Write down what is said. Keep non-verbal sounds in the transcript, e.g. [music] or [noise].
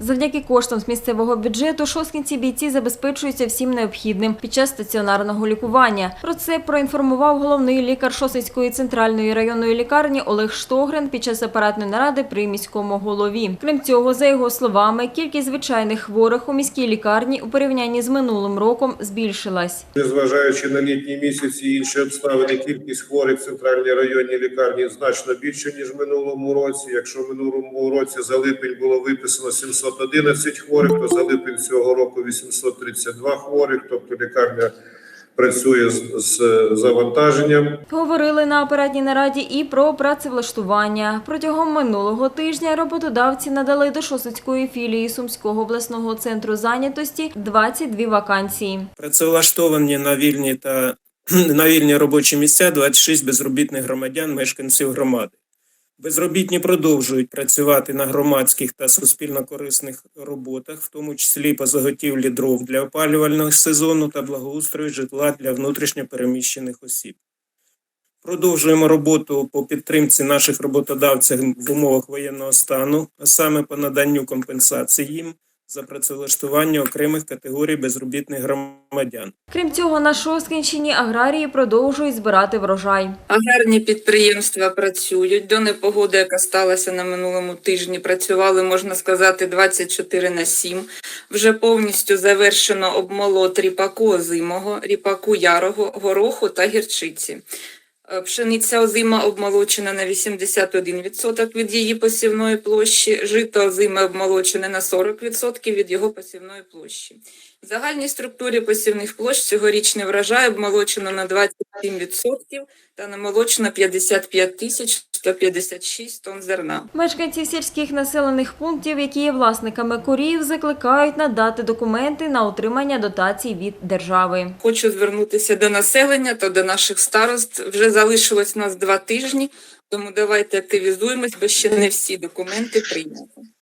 Завдяки коштам з місцевого бюджету шосткінці бійці забезпечуються всім необхідним під час стаціонарного лікування. Про це проінформував головний лікар Шосицької центральної районної лікарні Олег Штогрин під час апаратної наради при міському голові. Крім цього, за його словами, кількість звичайних хворих у міській лікарні у порівнянні з минулим роком збільшилась. Незважаючи на літні місяці і інші обставини, кількість хворих в центральній районній лікарні значно більше ніж минулому році. Якщо минулому році за липень було виписано 711 хворих, то за липень цього року 832 хворих. Тобто лікарня працює з, з завантаженням. Говорили на апаратній нараді і про працевлаштування. Протягом минулого тижня роботодавці надали до Шосицької філії Сумського обласного центру зайнятості 22 вакансії. Працевлаштовані на вільні та [clears throat] на вільні робочі місця 26 безробітних громадян, мешканців громади. Безробітні продовжують працювати на громадських та суспільно корисних роботах, в тому числі по заготівлі дров для опалювального сезону та благоустрою житла для внутрішньопереміщених осіб. Продовжуємо роботу по підтримці наших роботодавців в умовах воєнного стану, а саме по наданню компенсації їм за працевлаштування окремих категорій безробітних громадян. Крім цього, на Шосткінщині аграрії продовжують збирати врожай. Аграрні підприємства працюють. До непогоди, яка сталася на минулому тижні, працювали, можна сказати, 24 на 7. Вже повністю завершено обмолот ріпаку озимого, ріпаку ярого, гороху та гірчиці. Е, Пшениця озима обмолочена на 81% від її посівної площі, жито озиме обмолочене на 40% від його посівної площі. В загальній структурі посівних площ цьогорічний врожай обмолочено на 27% та намолочено 55 тисяч 156 тонн зерна. Мешканці сільських населених пунктів, які є власниками корів, закликають надати документи на отримання дотацій від держави. Хочу звернутися до населення та до наших старост. Вже залишилось у нас два тижні, тому давайте активізуємось, бо ще не всі документи прийняті.